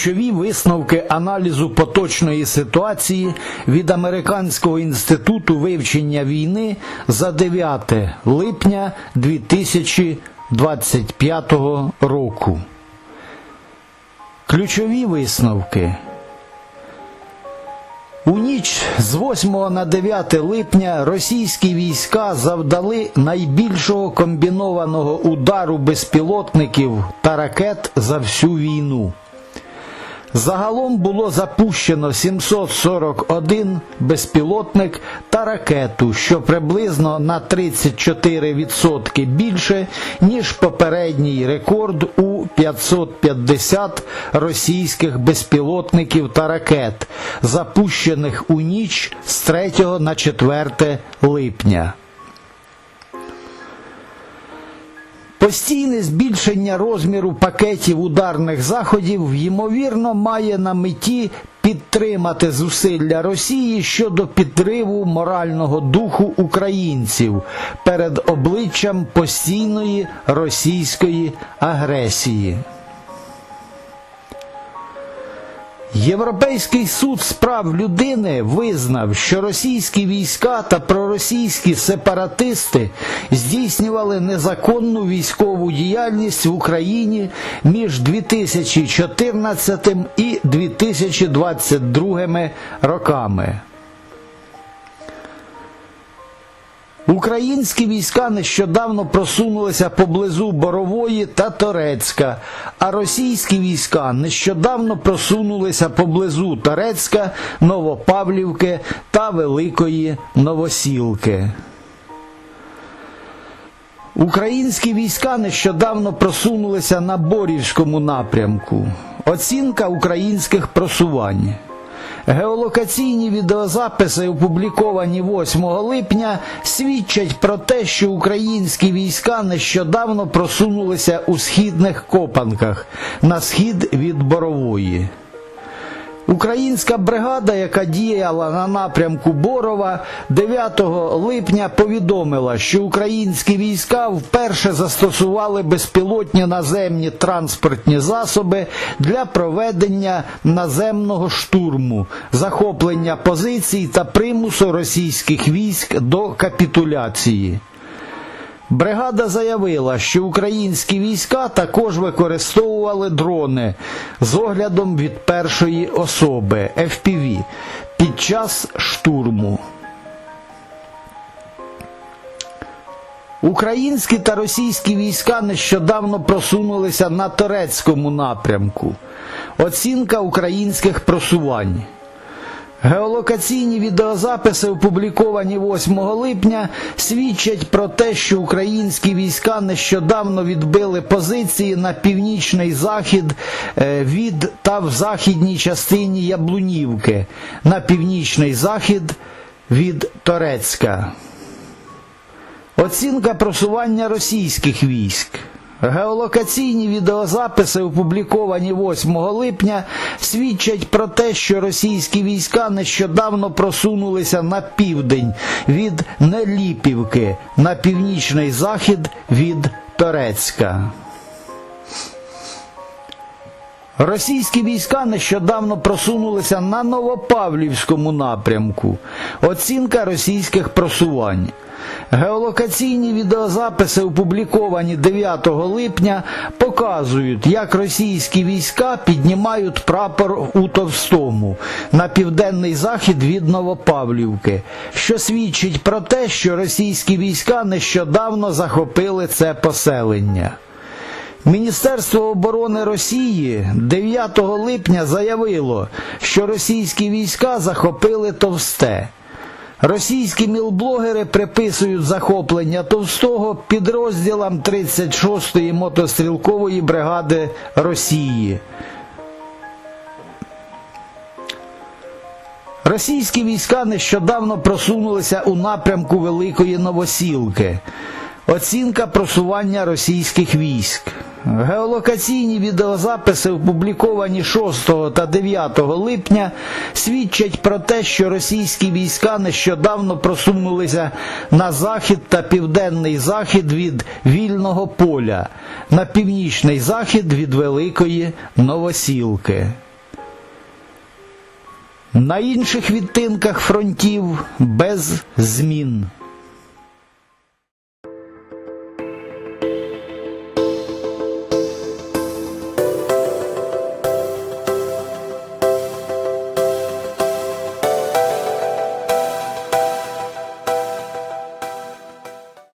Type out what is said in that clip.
Ключові висновки аналізу поточної ситуації від Американського інституту вивчення війни за 9 липня 2025 року. Ключові висновки. У ніч з 8 на 9 липня російські війська завдали найбільшого комбінованого удару безпілотників та ракет за всю війну. Загалом було запущено 741 безпілотник та ракету, що приблизно на 34% більше, ніж попередній рекорд у 550 російських безпілотників та ракет, запущених у ніч з 3 на 4 липня. Постійне збільшення розміру пакетів ударних заходів ймовірно має на меті підтримати зусилля Росії щодо підриву морального духу українців перед обличчям постійної російської агресії. Європейський суд з прав людини визнав, що російські війська та проросійські сепаратисти здійснювали незаконну військову діяльність в Україні між 2014 і 2022 роками. Українські війська нещодавно просунулися поблизу Борової та Торецька, а російські війська нещодавно просунулися поблизу Торецька, Новопавлівки та Великої Новосілки. Українські війська нещодавно просунулися на Борівському напрямку. Оцінка українських просувань. Геолокаційні відеозаписи, опубліковані 8 липня, свідчать про те, що українські війська нещодавно просунулися у східних копанках на схід від Борової. Українська бригада, яка діяла на напрямку Борова, 9 липня повідомила, що українські війська вперше застосували безпілотні наземні транспортні засоби для проведення наземного штурму, захоплення позицій та примусу російських військ до капітуляції. Бригада заявила, що українські війська також використовували дрони з оглядом від першої особи FPV під час штурму. Українські та російські війська нещодавно просунулися на турецькому напрямку. Оцінка українських просувань. Геолокаційні відеозаписи, опубліковані 8 липня, свідчать про те, що українські війська нещодавно відбили позиції на північний захід е, від та в західній частині Яблунівки, на північний захід від Торецька. Оцінка просування російських військ. Геолокаційні відеозаписи, опубліковані 8 липня, свідчать про те, що російські війська нещодавно просунулися на південь від Неліпівки, на північний захід від Торецька. Російські війська нещодавно просунулися на Новопавлівському напрямку. Оцінка російських просувань. Геолокаційні відеозаписи, опубліковані 9 липня, показують, як російські війська піднімають прапор у Товстому на південний захід від Новопавлівки, що свідчить про те, що російські війська нещодавно захопили це поселення. Міністерство оборони Росії 9 липня заявило, що російські війська захопили Товсте. Російські мілблогери приписують захоплення Товстого підрозділам 36-ї мотострілкової бригади Росії. Російські війська нещодавно просунулися у напрямку Великої Новосілки. Оцінка просування російських військ. Геолокаційні відеозаписи, опубліковані 6 та 9 липня, свідчать про те, що російські війська нещодавно просунулися на захід та південний захід від вільного поля, на північний захід від Великої Новосілки. На інших відтинках фронтів без змін.